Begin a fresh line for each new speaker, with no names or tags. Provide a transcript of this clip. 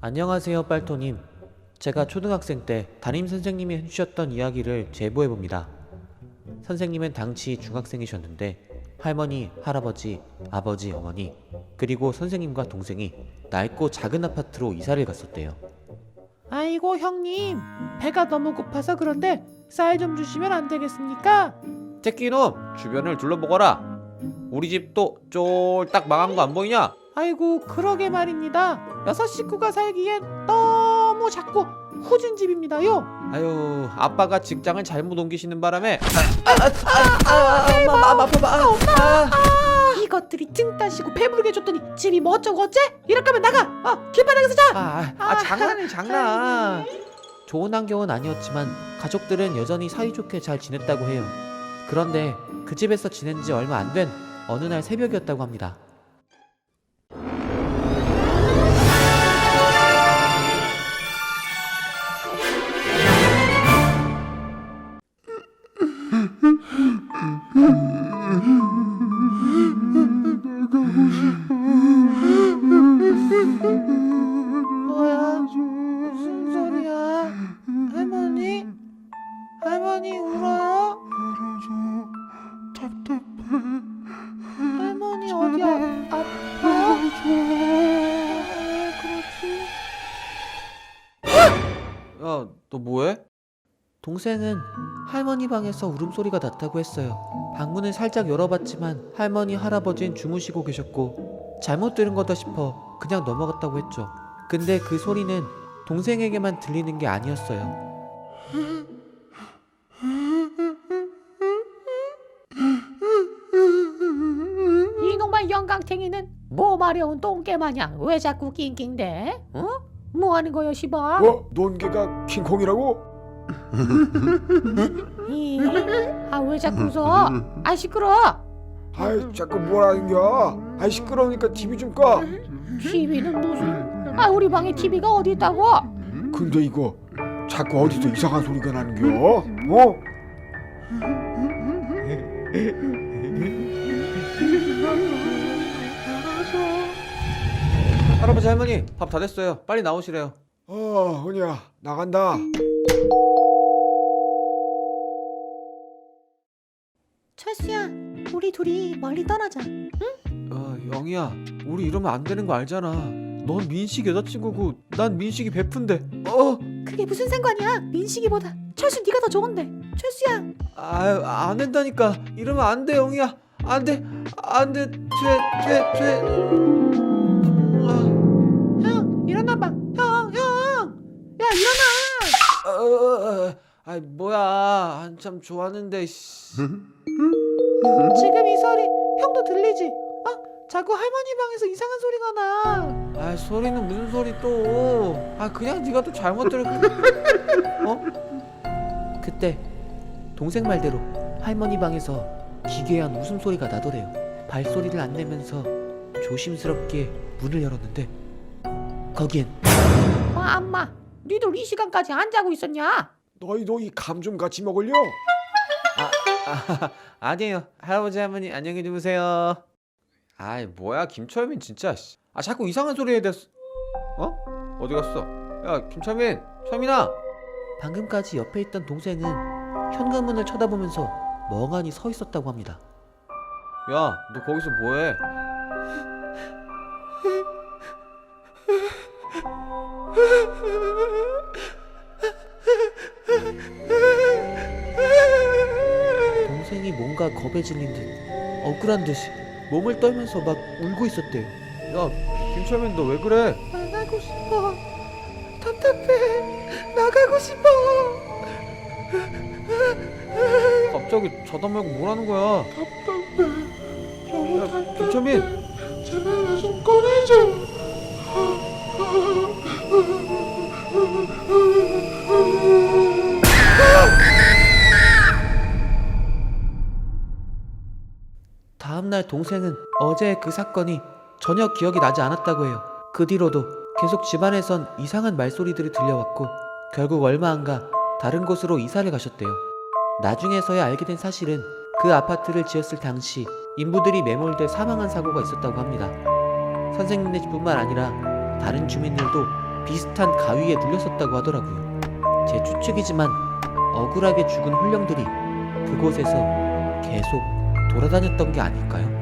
안녕하세요, 빨토님. 제가 초등학생 때 담임 선생님이 해주셨던 이야기를 제보해봅니다. 선생님은 당시 중학생이셨는데 할머니, 할아버지, 아버지, 어머니 그리고 선생님과 동생이 낡고 작은 아파트로 이사를 갔었대요.
아이고 형님 배가 너무 고파서 그런데 쌀 좀 주시면 안 되겠습니까?
새끼놈, 주변을 둘러보거라. 우리 집도 쫄딱 망한 거 안 보이냐?
아이고 그러게 말입니다 여섯 식구가 살기엔 너무 작고 후진 집입니다요
아유, 아빠가 직장을 잘못 옮기시는 바람에 아, 아, 아, 아, 아, 아, 아, 아, 아.
이것들이 등 따시고 배부르게 줬더니 집이 뭐 어쩌고 어째? 이럴 거면 나가 어 길바닥에서 자
아, 아, 장난이 장난. 좋은 환경은 아니었지만 가족들은 여전히 사이좋게 잘 지냈다고 해요. 그런데 그 집에서 지낸 지 얼마 안 된 어느 날 새벽이었다고 합니다.
뭐야 무슨 소리야 할머니 할머니 울어요? 할머니 어디 아, 아파요? 왜 그러지?
야, 너 뭐해? 동생은 할머니 방에서 울음소리가 났다고 했어요. 방문을 살짝 열어봤지만 할머니, 할아버지는 주무시고 계셨고 잘못 들은 거다 싶어 그냥 넘어갔다고 했죠. 근데 그 소리는 동생에게만 들리는 게 아니었어요.
이놈의 영감탱이는 뭐 마려운 똥개 마냥 왜 자꾸 낑낑대? 어? 뭐 하는 거요 시방?
어? 논개가 킹콩이라고?
아 왜 자꾸 웃어? 아 시끄러.
아이 자꾸 뭐라는겨? 아이 시끄러우니까 TV 좀 꺼.
TV는 무슨? 아 우리 방에 TV가 어디 있다고?
근데 이거 자꾸 어디서 이상한 소리가 나는겨? 어?
할아버지, 할머니 밥 다 됐어요. 빨리 나오시래요.
어, 은희야 나간다.
철수야, 우리 둘이 멀리 떠나자.
어, 영희야, 우리 이러면 안 되는 거 알잖아. 넌 민식 여자친구고 난 민식이 베푼데. 어,
그게 무슨 상관이야? 민식이보다 철수 네가 더 좋은데. 철수야,
아유, 안 된다니까. 이러면 안 돼, 영희야. 안 돼, 안 돼, 돼, 돼, 돼. 아,
형 일어나 봐. 형, 형, 야 일어나.
어, 어, 어, 아이 뭐야, 한참 좋았는데. 씨.
지금 이 소리 형도 들리지? 어? 자꾸 할머니 방에서 이상한 소리가 나.
아, 소리는 무슨 소리 또? 아, 그냥 네가 또 잘못 들었. 어? 그때 동생 말대로 할머니 방에서 기괴한 웃음소리가 나더래요. 발소리를 안 내면서 조심스럽게 문을 열었는데 거기엔
아, 엄마, 니들 이 시간까지 안 자고 있었냐?
너희도 이 감 좀 같이 먹을려?
아, 아니에요. 할아버지 할머니 안녕히 주무세요. 아이 뭐야 김철민 진짜. 씨. 아 자꾸 이상한 소리 해야 됐어. 어? 어디 갔어? 야 김철민, 철민아. 방금까지 옆에 있던 동생은 현관문을 쳐다보면서 멍하니 서 있었다고 합니다. 야, 너 거기서 뭐해? 뭔가 겁에 질린 듯 억울한 듯이 몸을 떨면서 막 울고 있었대요. 야, 김철민 너 왜 그래?
나가고 싶어. 답답해. 나가고 싶어.
갑자기 저다 말고 뭐라는 거야?
너무
야, 김철민.
제발 나좀 꺼내줘.
다음날 동생은 어제 그 사건이 전혀 기억이 나지 않았다고 해요. 그 뒤로도 계속 집안에선 이상한 말소리들이 들려왔고 결국 얼마 안 가 다른 곳으로 이사를 가셨대요. 나중에서야 알게 된 사실은 그 아파트를 지었을 당시 인부들이 매몰돼 사망한 사고가 있었다고 합니다. 선생님네 집뿐만 아니라 다른 주민들도 비슷한 가위에 눌렸었다고 하더라고요. 제 추측이지만 억울하게 죽은 훈령들이 그곳에서 계속 돌아다녔던 게 아닐까요?